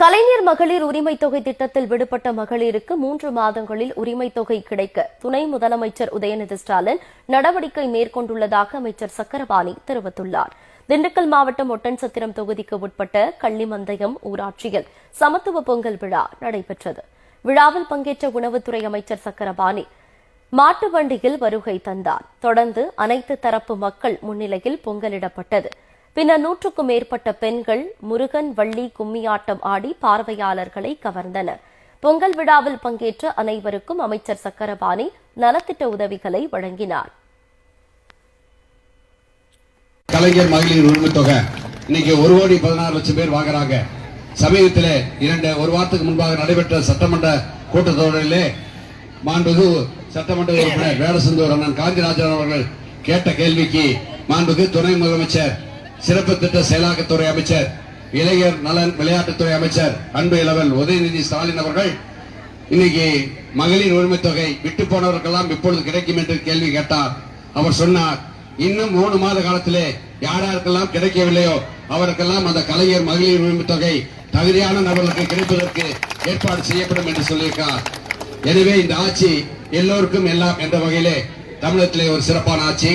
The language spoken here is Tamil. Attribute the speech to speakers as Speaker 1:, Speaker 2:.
Speaker 1: கலைஞர் மகளிர் உரிமை தொகை திட்டத்தில் விடுபட்ட மகளிருக்கு மூன்று மாதங்களில் உரிமை தொகை கிடைக்க துணை முதலமைச்சர் உதயநிதி ஸ்டாலின் நடவடிக்கை மேற்கொண்டுள்ளதாக அமைச்சர் சக்கரபாணி தெரிவித்துள்ளார். திண்டுக்கல் மாவட்டம் ஒட்டன்சத்திரம் தொகுதிக்கு உட்பட்ட கள்ளிமந்தயம் ஊராட்சியில் சமத்துவ பொங்கல் விழா நடைபெற்றது. விழாவில் பங்கேற்ற உணவுத்துறை அமைச்சர் சக்கரபாணி மாட்டு வண்டியில் வருகை தந்தார். தொடர்ந்து அனைத்து தரப்பு மக்கள் முன்னிலையில் பொங்கலிடப்பட்டது. பின்னர் நூற்றுக்கும் மேற்பட்ட பெண்கள் முருகன் வள்ளி கும்மியாட்டம் ஆடி பார்வையாளர்களை கவர்ந்தனர். பொங்கல் விழாவில் பங்கேற்ற அனைவருக்கும் அமைச்சர் சக்கரபாணி நலத்திட்ட உதவிகளை வழங்கினார்.
Speaker 2: கலைஞர் மகளிர் உரிமை தொகை. இன்னைக்கு ஒரு கோடி பதினாறு லட்சம் பேர் வாங்குறாங்க. சமீபத்தில் இரண்டு ஒரு வாரத்துக்கு முன்பாக நடைபெற்ற சட்டமன்ற கூட்டத்தொடரிலே மாண்புகு சட்டமன்ற உறுப்பினர் வேடசந்தூர் அண்ணன் காந்திராஜன் அவர்கள் கேட்ட கேள்விக்கு மாண்புகு துணை முதலமைச்சர் சிறப்பு திட்ட செயலாக்கத்துறை அமைச்சர் இளைஞர் நலன் விளையாட்டுத்துறை அமைச்சர் அன்பு இளவல் உதயநிதி ஸ்டாலின் அவர்கள். இன்னைக்கு மகளிர் உரிமை தொகை விட்டு போனவருக்கெல்லாம் இப்பொழுது கிடைக்கும் என்று கேள்வி கேட்டார். அவர் சொன்னார் இன்னும் மூணு மாத காலத்திலே யார் யாருக்கெல்லாம் கிடைக்கவில்லையோ அவருக்கெல்லாம் அந்த கலைஞர் மகளிர் உரிமை தொகை தகுதியான நபர்களுக்கு கிடைப்பதற்கு ஏற்பாடு செய்யப்படும் என்று சொல்லியிருக்கார். எனவே இந்த ஆட்சி எல்லோருக்கும் எல்லாம் என்ற வகையிலே தமிழகத்திலே ஒரு சிறப்பான ஆட்சி.